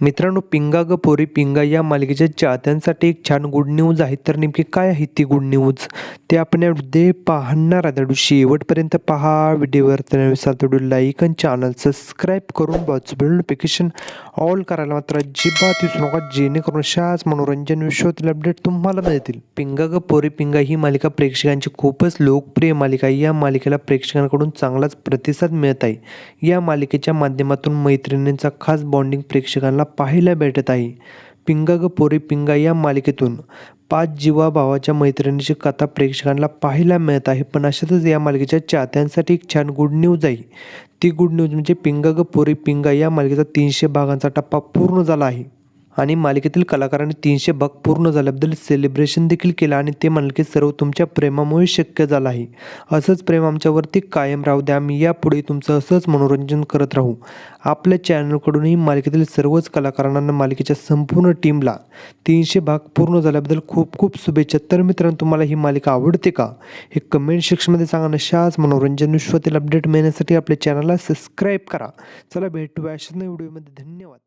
मित्रांनो पिंगा ग पोरी पिंगा या मालिकेच्या चाहत्यांसाठी एक छान गुड न्यूज आहे. तर नेमकी काय आहे ती गुड न्यूज ते आपण यामध्ये पाहणार आहे शेवटपर्यंत पहा. व्हिडिओवर त्यानुसार व्हिडिओ लाईक आणि चॅनल सबस्क्राईब करून बॉच नोटिफिकेशन ऑल करायला मात्र अजिबात विसरू नका. जेणेकरून अशाच मनोरंजन विश्वातील अपडेट तुम्हाला मिळतील पिंगा ग पोरी पिंगा ही मालिका प्रेक्षकांची खूपच लोकप्रिय मालिका आहे. या मालिकेला प्रेक्षकांकडून चांगलाच प्रतिसाद मिळत आहे. या मालिकेच्या माध्यमातून मैत्रिणींचा खास बॉन्डिंग प्रेक्षकांना पाहायला भेटत आहे पिंगा ग पोरी पिंगा या मालिकेतून. पाच जीवा भावाच्या मैत्रिणीची कथा प्रेक्षकांना पाहायला मिळत आहे पण अशातच या मालिकेच्या चाहत्यांसाठी एक छान गुड न्यूज आहे. ती गुड न्यूज म्हणजे पिंगा ग पोरी पिंगा या मालिकेचा तीनशे भागांचा टप्पा पूर्ण झाला आहे. आणि मालिकेतील कलाकारांनी तीनशे भाग पूर्ण झाल्याबद्दल सेलिब्रेशन देखील केलं आणि ते म्हणाले की सर्व तुमच्या प्रेमामुळे शक्य झालं आहे. असंच प्रेम आमच्यावरती कायम राहू द्या. आम्ही यापुढे तुमचं असंच मनोरंजन करत राहू. आपल्या चॅनलकडूनही मालिकेतील सर्वच कलाकारांना मालिकेच्या संपूर्ण टीमला तीनशे भाग पूर्ण झाल्याबद्दल खूप खूप शुभेच्छा. तर मित्रांनो तुम्हाला ही मालिका आवडते का? हे कमेंट सेक्शनमध्ये सांगा नशाच मनोरंजन विश्वातील अपडेट मिळण्यासाठी आपल्या चॅनलला सबस्क्राईब करा. चला भेटूया अशाच व्हिडिओमध्ये धन्यवाद.